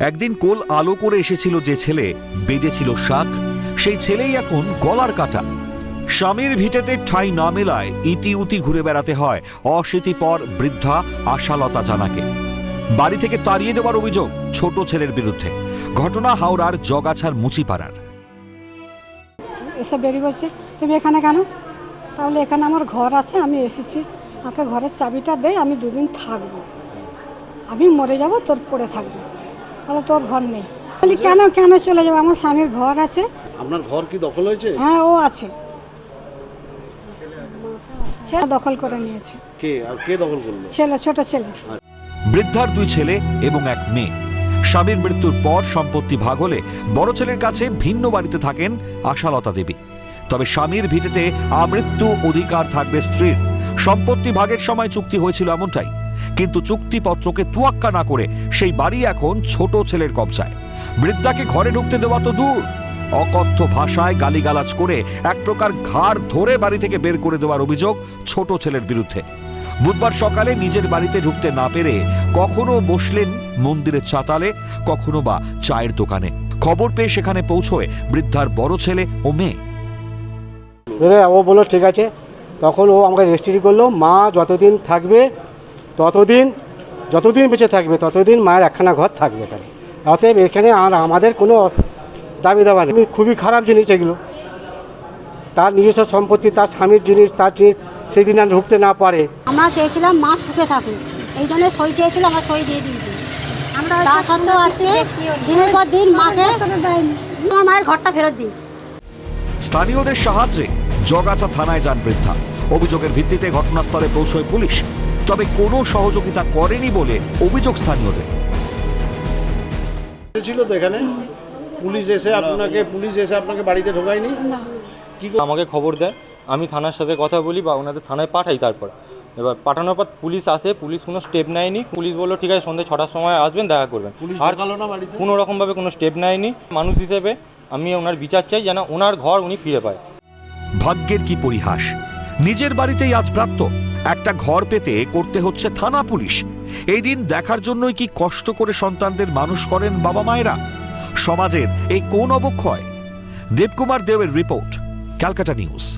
একদিন কোল আলো করে এসেছিল যে ছেলে, বেজেছিল শাক, সেই ছেলেই এখন গলার কাটা। স্বামীর ভিটেতে ঠাঁই না মেলায় ইতি উতি ঘুরে বেড়াতে হয় অশীতিপর বৃদ্ধা আশালতা জানাকে। বাড়ি থেকে তাড়িয়ে দেওয়ার অভিযোগ ছোট ছেলের বিরুদ্ধে। ঘটনা হাওড়ার জগাছার মুচিপাড়ার। এসব বেরিয়ে বলছে, তুমি এখানে কেন? তাহলে এখানে আমার ঘর আছে, আমি এসেছি। আমাকে ঘরের চাবিটা দে, আমি দুদিন থাকব। আমি মরে যাব, তোর পড়ে থাকবে। তোর ঘর নেই। বলি কেন কেন চলে যাব? আমার স্বামীর ঘর আছে। আপনার ঘর কি দখল হয়েছে? হ্যাঁ ও আছে। ছেলে দখল করে নিয়েছে। কে? আর কে দখল করল? ছেলে ছোট ছেলে। বৃদ্ধার দুই ছেলে এবং এক মেয়ে। স্বামীর মৃত্যুর পর সম্পত্তি ভাগ হলে বড় ছেলের কাছে ভিন্ন বাড়িতে থাকেন আশালতা দেবী। তবে স্বামীর ভিটেতে আমৃত্যু অধিকার থাকবে স্ত্রীর। সম্পত্তি ভাগের সময় চুক্তি হয়েছিল এমনটাই। কিন্তু চুক্তিপত্রকে তুয়াক্কা না করে সেই বাড়ি এখন ছোট ছেলের কবজায়। বৃদ্ধাকে ঘরে ঢুকতে দেওয়া তো দূর। অকথ্য ভাষায় গালিগালাজ করে এক প্রকার ঘাড় ধরে বাড়ি থেকে বের করে দেওয়ার অভিযোগ ছোট ছেলের বিরুদ্ধে। বুধবার সকালে নিজের বাড়িতে ঢুকতে না পেরে কখনো বসলেন মন্দিরের চাতালে, কখনো বা চায়ের দোকানে। খবর পেয়ে সেখানে পৌঁছয় বৃদ্ধার বড় ছেলে ও মেয়ে। ও বলল, ঠিক আছে। তখন ও আমাকে রেজিস্ট্রি করল, মা যতদিন থাকবে ততদিন যতদিন বেঁচে থাকবে ততদিন মায়ের একখানা ঘর থাকবে এখানে। অতএব এখানে আর আমাদের কোনো দাবি দাবা নেই। খুবই খারাপ জিনিস এগুলো। তার নিজস্ব সম্পত্তি তার স্বামীর জিনিস তার জিনিস সেই দিন আর ঢুকতে না পারে। আমরা চেয়েছিলাম মা সুখে থাকুক। এই জন্য সই চেয়েছিল আমরা সই দিয়ে দিয়েছি। তা সত্ত্বেও আজকে দিনের পর দিন মাকে আমার মায়ের ঘরটা ফেরত দিই স্থানীয়দের সাহায্যে জগাছা থানায় যান বৃদ্ধা। অভিযোগের ভিত্তিতে ঘটনাস্থলে পৌঁছয় পুলিশ। তবে কোনো সহযোগিতা করেনি বলে অভিযোগ স্থানীয়দের। ছিল তো এখানে? পুলিশ এসে আপনাকে পুলিশ এসে আপনাকে বাড়িতে ঢোকায়নি? কি আমাকে খবর দেয়। আমি থানার সাথে কথা বলি বা ওনাদের থানায় পাঠাই তারপর। এবার পাঠানোর পর পুলিশ আসে পুলিশ কোনো স্টেপ নেয়নি। পুলিশ বলল ঠিক আছে সন্ধ্যে ছটার সময় আসবেন দেখা করবেন। পুলিশ আর কোনো রকমভাবে কোনো স্টেপ নেয়নি। মানুষ হিসেবে আমি ওনার বিচার চাই যেন ওনার ঘর উনি ফিরে পায়। ভাগ্যের কি পরিহাস? নিজের বাড়িতেই আজ প্রাপ্ত। একটা ঘর পেতে করতে হচ্ছে থানা পুলিশ। এই দিন দেখার জন্যই কি কষ্ট করে সন্তানদের মানুষ করেন বাবা মায়েরা? সমাজের এই কোন অবক্ষয়? দেবকুমার দেবের রিপোর্ট, ক্যালকাটা নিউজ।